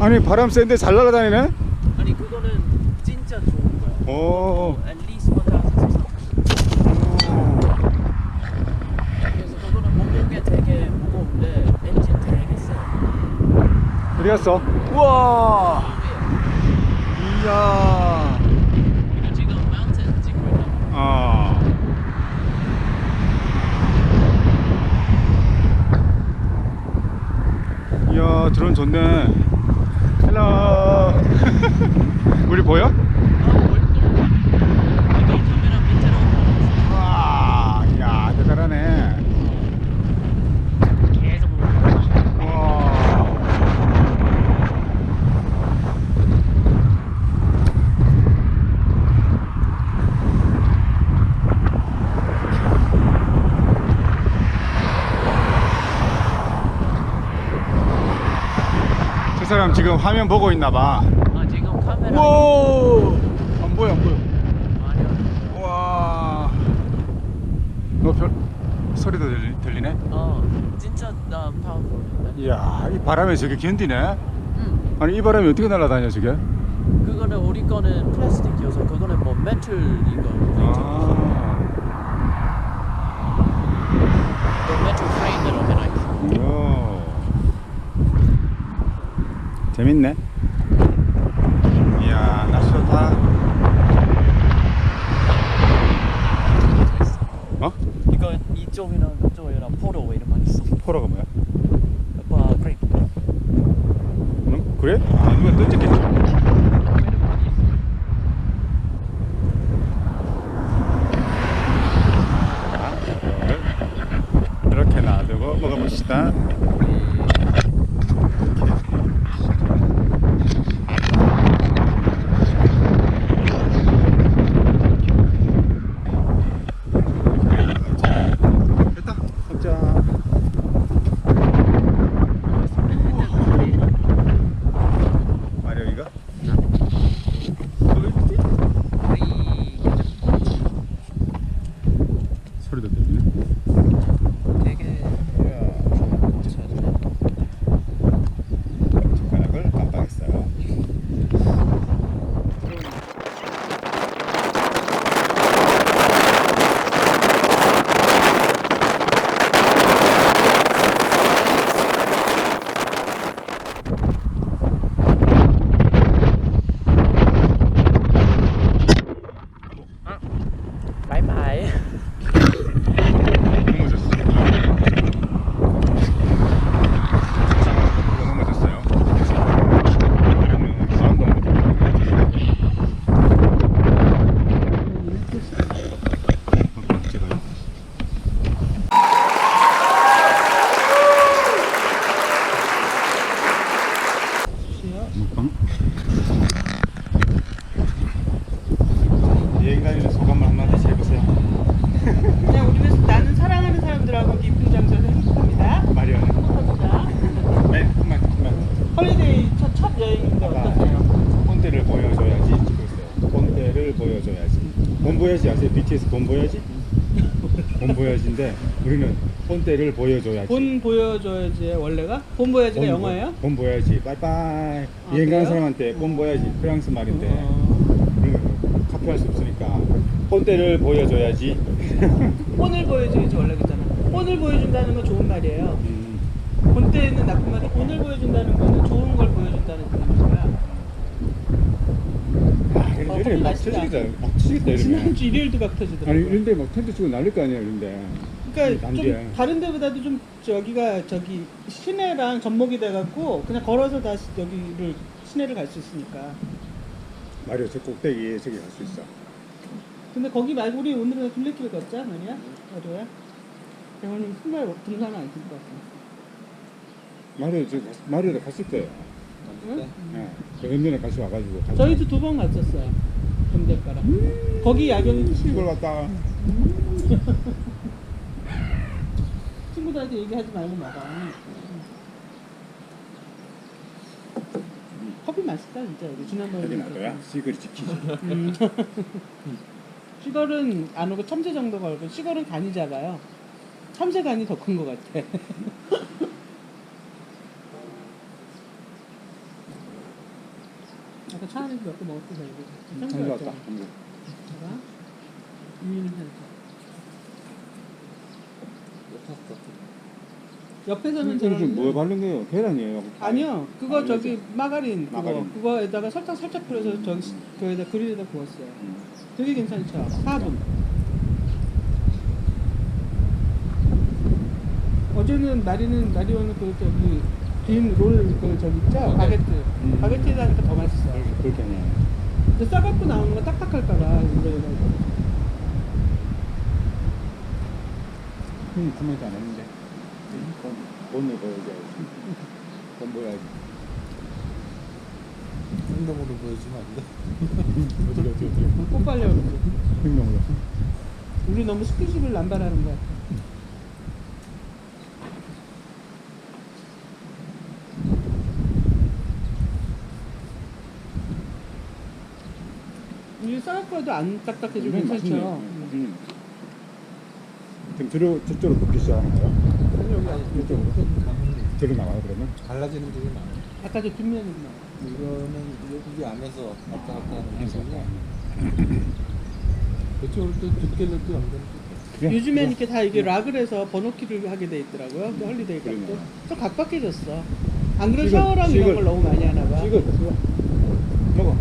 아니 바람 센데 잘 날아다니네. 아니 그거는 진짜 좋은 거야. 오. at least 1,600. 그래서 그거는 몸무게 되게 무거운데 엔진 되게 세. 어디 갔어? 우와. 이야. 지금 마운틴 찍고 있나? 아. 이야 드론 좋네. 헬로. 우리 보여? 아 월급. 여기 카메라 밑으로 올라왔어. 와, 야 대단하네. 계속 올라왔어. 와. 저 사람 지금 화면 보고 있나 봐. 아 지금 카메라. 와. 안 보여, 안 보여. 아니야. 와. 너 별, 소리도 들리, 들리네? 어 진짜 나 파워풀. 이야, 이 바람에 저게 견디네? 응. 아니, 이 바람이 어떻게 날아다녀, 저게? 그거는 우리 거는 플라스틱이어서 그거는 뭐 메틀 이거. 아. 그 메틀 프레임으로 해놔 있어. 오. 재밌네. 이야, 날씨 좋다. 어? 이거 이쪽이랑 이쪽이랑 포로 이름만 있어. 포로가 뭐야? 와 그래. 응? 그래? 아, 누가 던졌겠지. 본때를 보여줘야지. 본보야지 아세요? BTS 본보야지? 본보야지인데 우리는 본때를 보여줘야지. 본 보여줘야지 원래가? 본 보여야지가 본- 영어예요? 본보야지. 빠이빠이. 여행 그래요? 가는 사람한테 본보야지. 프랑스 말인데 어, 우리는 카피할 수 없으니까 본때를 보여줘야지. 본을 보여줘야지 원래 그잖아. 본을 보여준다는 건 좋은 말이에요. 음, 본 때는 나쁜 말이 본을 보여준다는 거는 좋은 걸 보여준다는 뜻이야. 아, 이래 막. 터지겠다. 막 터지겠다 이러면. 지난주 일요일도 막 터지더라고. 아니 이런데 막 텐트 치고 날릴 거 아니야 이런데. 그러니까 안좀 돼. 다른 데보다도 좀 저기가 저기 시내랑 접목이 돼갖고 그냥 걸어서 다시 여기를 시내를 갈 수 있으니까. 마리오 저 꼭대기에 저기 갈 수 있어. 근데 거기 말고 우리 오늘은 둘레길 걷자 말이야? 어디야? 대원님 신발 등산은 안 신을 것 같아. 마리오 저 마리오도 갔을. 응? 네. 저 은면에 같이 와가지고. 같이 저희도 두 번 갔었어요. 금대가랑. 거기 야경이 시골 갔다가 친구들한테 얘기하지 말고 먹어. 커피 맛있다 진짜 여기 지난번에. 여기 놔둬야 시골 지키지. 음. 시골은 안 오고 첨새 정도 걸고 시골은 간이 작아요. 참새 간이 더 큰 것 같아. 아까 차 안에서 몇개 먹었어 저기. 한거 같다. 한거 제가 유인을 해야죠. 옆에서는 이거 지금 뭐 바른 거예요? 계란이에요? 아니요 그거 아, 저기 마가린 그거 마가린. 그거에다가 설탕 살짝 뿌려서 저기 시- 그에다 그릴에다 구웠어요. 음. 되게 괜찮죠? 4분. 어제는 나리는 나리오는 그 저기 빈롤그 저기 있죠? 바게트. 음. 바게트에다 하니까 더 맛있어. 그렇게- 그렇게 하네. 근데 싸갖고 나오는 거 딱딱할까봐 이래가지고. 음, 코멘트 안 했는데. 돈, 돈을 벌어야지. 돈 벌어야지. 행동으로 보여주면 안 돼? 어떻게, 어떻게, 어떻게. 꽃발려 그러지. 행동으로. 우리 너무 스킨십을 남발하는 것같 아. 이게 싸갖고도 안 딱딱해지고 음, 괜찮죠? 음. 음. 지금 저로, 저쪽으로 굽기 시작하는 거야? 아니, 여기 아직 이쪽으로? 저로 나와요, 그러면? 갈라지는 부분이 많아요. 아까 저 뒷면이구나. 이거는 여기 안에서 왔다 갔다 하는 해서. 거고 그쪽으로 또 두께를 또 연결? 요즘엔 이렇게 다 이게 락을 해서 번호키를 하게 돼 있더라고요. 그 헐리데이 같고. 좀 각박해졌어. 안 그래도 찍어, 샤워랑 이런. 걸 너무 많이 하나 봐. 찍어, 찍어. 먹어.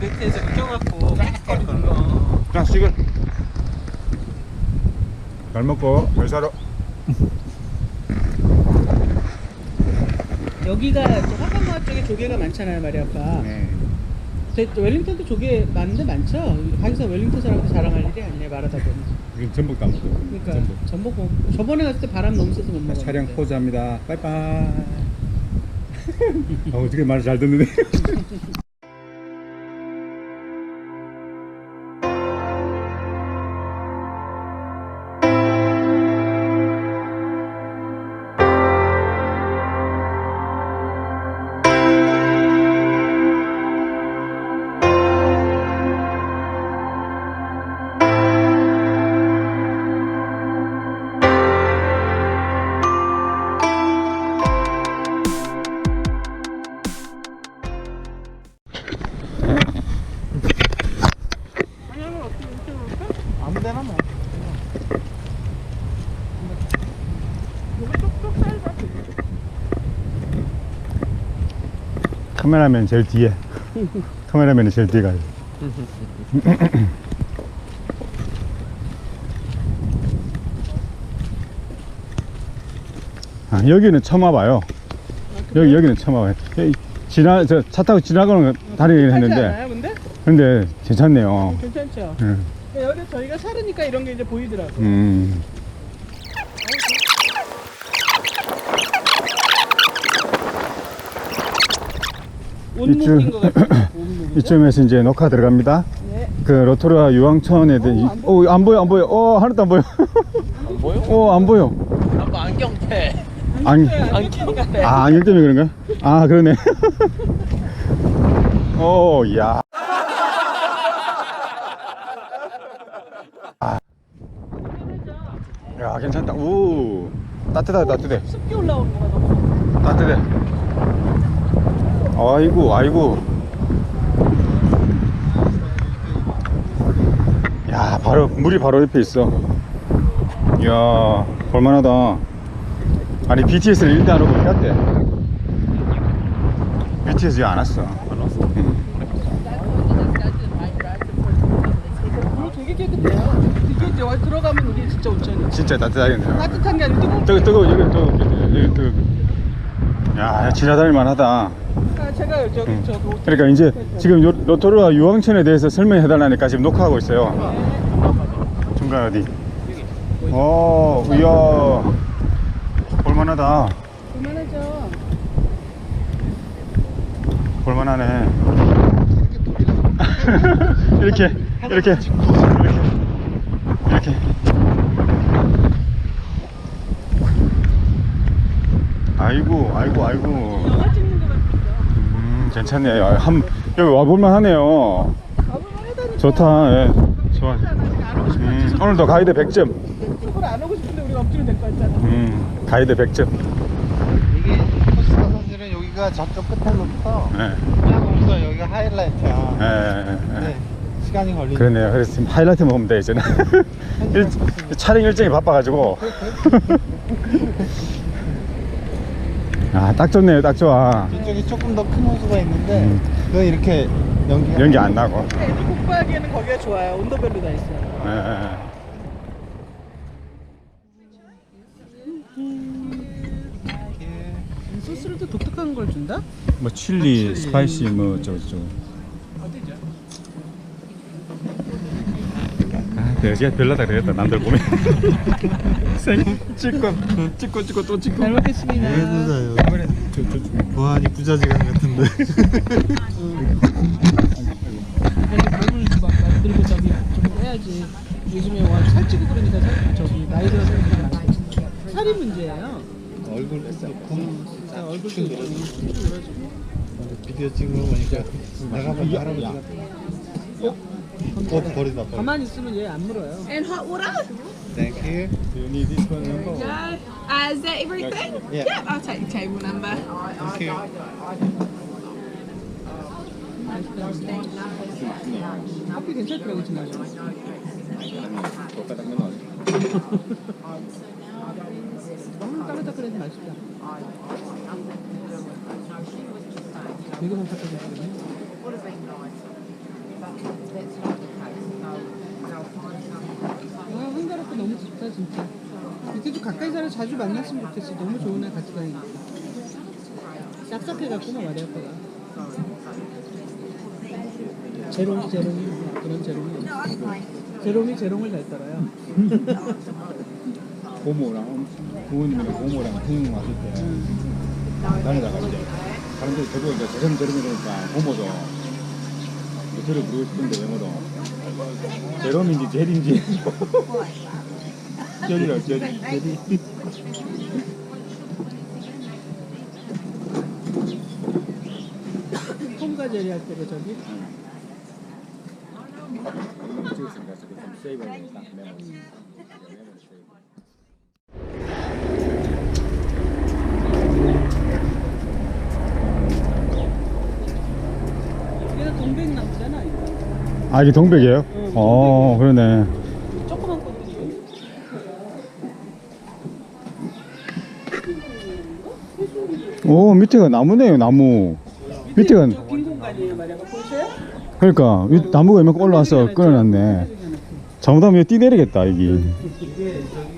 네트에서 껴갖고 깜찍거리는 찍어. 잘 먹고, 잘 살아. 여기가 저 화강마을 쪽에 조개가 많잖아요, 마리 아빠. 네. 제- 웰링턴도 조개 많은데 많죠? 가기서 웰링턴 사람한테 자랑할 일이 아니네 말하다 보니. 이건 전복 다 먹고. 그러니까 전복. 전복 뭐- 저번에 갔을 때 바람 너무 세서 못 자, 먹었는데. 촬영 포즈합니다. 빠이빠이. 아, 어떻게 말을 잘 듣는데? 카메라맨 제일 뒤에. 카메라맨이 제일 뒤에 가요. 아, 여기는 처음 와봐요. 여기, 여기는 처음 와봐요. 여기 지나, 저 차 타고 지나가는 하지 했는데, 근데? 근데 괜찮네요. 괜찮죠? 음. 여기 저희가 살으니까 이런 게 이제 보이더라고. 음. 이죠? 이쯤에서 이제 녹화 들어갑니다. 네. 그 로토르와 유황천에 대해, 어, 안 어, 안 보여, 안 보여. 어, 하나도 안 보여. 안 보여? 어, 안 보여. 아빠 안경테. 안, 안경테. 아, 안경 때문에 그런가? 아, 그러네. 오, 야. 아. 야, 괜찮다. 우. 따뜻하다, 따뜻해. 습기 올라오는 거가 너무 따뜻해. 아이고, 아이고. 야, 바로, 물이 바로 옆에 있어. 이야, 볼만하다. 아니, BTS를 오고 어디 갔대? BTS 왜안 왔어? 안 왔어? 물 되게 깨끗해요. 이게 이제 와- 들어가면 우리 진짜 온천이야. 진짜 따뜻하겠네요. 따뜻한 게 아니고 뜨거운 뜨거, 뜨거, 여기 뜨거, 여기 뜨거. 야, 지나다닐 만하다. 아, 제가 저기 음. 저도 그러니까 이제 지금 요- 로토르와 유황천에 대해서 설명해 달라니까 지금 녹화하고 있어요. 중간 어디? 어, 이야. 볼만하다. 볼만하죠. 볼만하네. 이렇게, 이렇게, 이렇게, 이렇게. 아이고, 아이고, 아이고. 괜찮네요. 한, 여기 와볼만 하네요. 좋다, 예. 좋아. 음, 오늘도 가이드 100점. 이쪽으로 안 오고 싶은데 우리가 억지로 데리고 왔잖아. 음, 가이드 100점. 이게 코스가 사실은 여기가 저쪽 끝에부터 예, 하면서 여기가 하이라이트야. 예, 예, 예. 네, 시간이 걸리네. 그러네요. 그래서 지금 하이라이트 먹으면 돼, 이제는. 일, 촬영 일정이 바빠가지고. 아, 딱 좋네요. 딱 좋아. 이쪽이 조금 더 큰 호수가 있는데 음. 그거 이렇게 연기가 연기 안 나고. 애들 공부하기에는 거기가 좋아요. 온도별로 다 있어요. 예, 소스를 또 독특한 걸 준다? 뭐 칠리, 스파이시 뭐 저거 저 거. 아, 돼지가 별로다 그랬다 남들 보면. 생 찍고 찍고 찍고 또 찍고. 잘 먹겠습니다. 그래요. 보안이 부자지간 같은데. 아니 몸을 막 만들고 저기 좀 해야지. 요즘에 와 살찌고 그러니까 살, 저기 나이 들어 사람들이 많고 살이 문제예요. 얼굴 얼굴도 그래가지고. 비디오 보니까 내가 봐도 할아버지 같아. 어? 어 버리다 버리. 가만히 있으면 얘 안 물어요. And hot water? Thank you. Do you need this one number? No. Uh, is that everything? Yeah. Yep, I'll take the table number. Thank you. 커피 괜찮더라고 지금. 너무 따뜻따뜻해서 맛있다. 되게 반짝거리시 네. 와 한가롭고 너무 좋다 진짜. 좀 가까이 살아 자주 만났으면 좋겠어. 너무 좋은 애 같이 다니니까. 싹싹해갖고 막 마리아빠가. 제롬이 제롬이 그런 제롬이 제롬이 제롬을 잘 따라요. 고모랑 부모님이랑 고모랑 형님 왔을 때 다니다가 이제 사람들이 저도 이제 저렴 저렴 이러니까 고모도 저를 부르고 싶은데 외모도 제롬인지 젤인지. 젤이라 젤 젤이 홈과 제리 할 때로 저기? 찍었으니까 좀 세이브하니까 메모 얘가 동백나무잖아 이거. 아 이게 동백이에요? 응, 어 그러네. 조그만 것들이. 오 밑에가 나무네요 나무. 밑에가 저빈 공간이에요 마리아가 보이세요? 그러니까 위- 나무가 이만큼 올라와서 잘못하면 뛰 내리겠다 이게 이게 저기 자객들 넘어올 때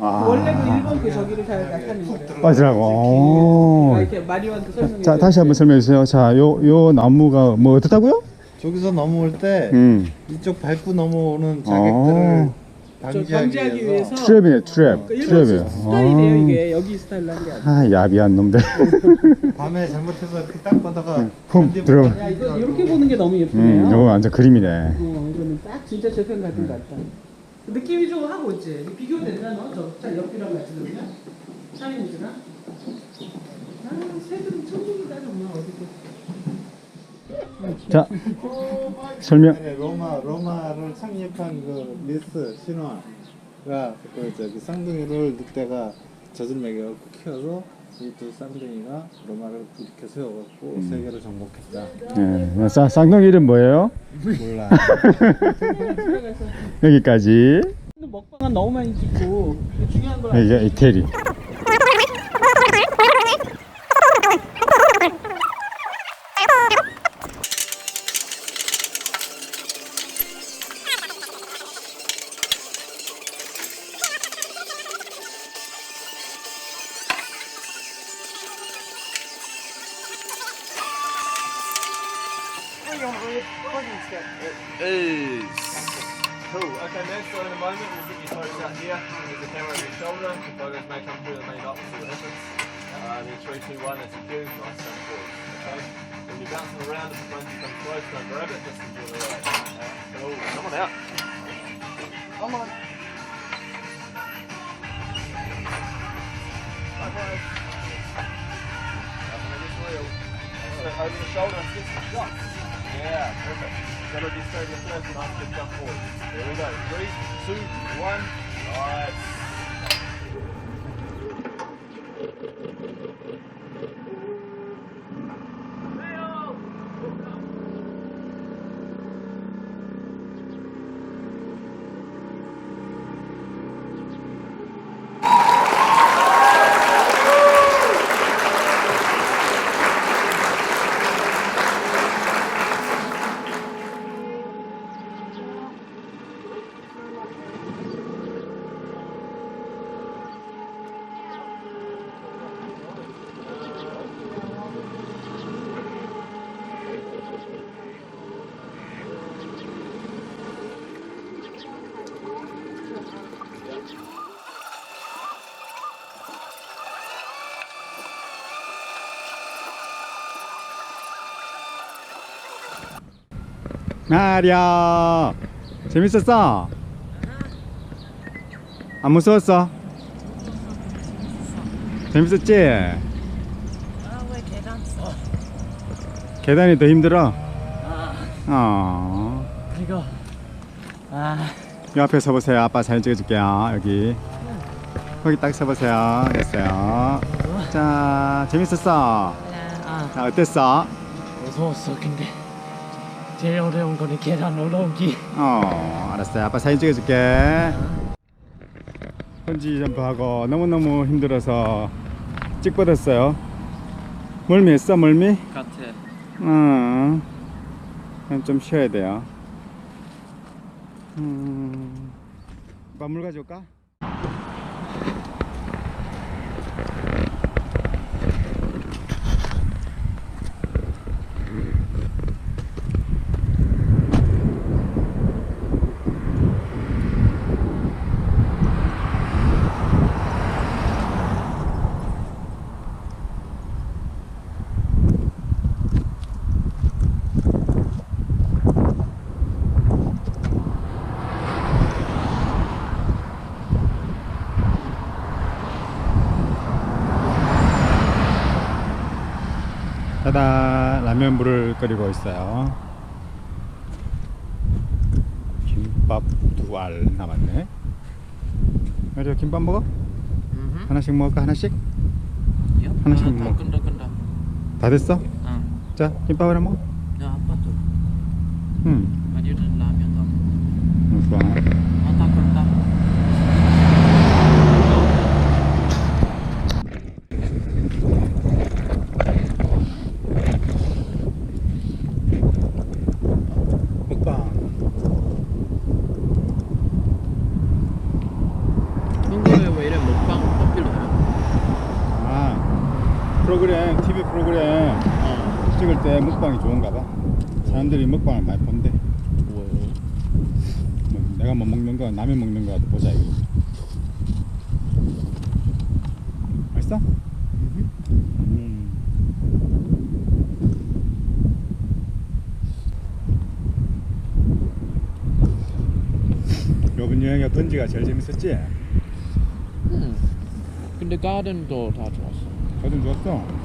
아 원래 그 일본 그 저기를 잘 나타내는. 빠지라고 오. 아, 이렇게 마리오한테 설명해. 자 다시 한번 설명해 주세요 자 요 요 나무가 뭐 어떻다고요? 저기서 넘어올 때 음 이쪽 밟고 넘어오는 자객들을 어. 방지하기, 방지하기 위해서, 위해서. 트랩이네 트랩 그 일본 트랩이에요 스타일이에요 이게 여기 스타일로 한게 아니야. 아 야비한 놈들 밤에 잘못해서 이렇게 딱 보다가 훅 반대 들어. 야 이거 이렇게 보는 게 너무 예쁘네요. 음 이거 완전 그림이네 어 이거는 딱 진짜 제편 같은 것 같다. 느낌이 좀 하고 있지. 비교된다 너? 저 옆이랑 같이 그러면? 차이니즈랑? 아 새들은 천국이다 정말 어디고. 자 설명 네, 로마 로마를 창립한 그 리스 신화가 그 저기 쌍둥이를 늑대가 젖을 먹여갖고 키워서 이 두 쌍둥이가 로마를 이렇게 세워갖고 세계를 정복했다. 예, 쌍- 쌍둥이 이름 뭐예요? 몰라. 여기까지. 먹방은 너무 많이 찍고 중요한 걸 이게 이태리 The may come through, they may not. See what happens. Uh, then three, two, one. That's a cue. Nice jump forward. Okay. When you're bouncing around, if the monkey comes close, don't grab it. Just enjoy the ride. Okay. Cool. Come on out. Come on. The over the shoulder get some shots. Yeah, perfect. That'll be straight in first and after jump forward. Here we go. Three, two, one. Nice. 나리야 재밌었어? 안 무서웠어? 재밌었지? 아왜 계단 써? 계단이 더 힘들어? 아 어. 그리고 아 이 앞에 서보세요. 아빠 사진 찍어줄게요. 여기. 거기 딱 서보세요. 됐어요. 자, 재밌었어? 아, 자, 어땠어? 무서웠어 근데 제일 어려운 거는 계단 올라오기 어, 알았어요. 아빠 사진 찍어줄게. 번지 점프하고 너무너무 힘들어서 찍 뻗었어요. 멀미 했어, 멀미? 같아 어. 그럼 좀 쉬어야 돼요. 음. 물 가져올까? 짜다 라면 물을 끓이고 있어요. 김밥 두 알 남았네. 그래 김밥 먹어? 음. 하나씩 먹을까 하나씩? 하나씩 아, 먹어. 끈다 끈다 다 됐어? 응. 자 김밥 하나 먹어. 야 아빠도 응. 아니는 라면 더 응, 좋아. 아다 끈다 먹방. 한국에 왜 이래 먹방 어필로 해? 아 프로그램 TV 프로그램 어 찍을 때 먹방이 좋은가 봐. 사람들이 먹방을 많이 본대. 뭐 뭐 내가 뭐 먹는 거 남이 먹는 거라도 보자 이거. 맛있어? 음. 이번 여행에 번지가 제일 재밌었지? 근데 가든도 다 좋았어 가든 좋았어.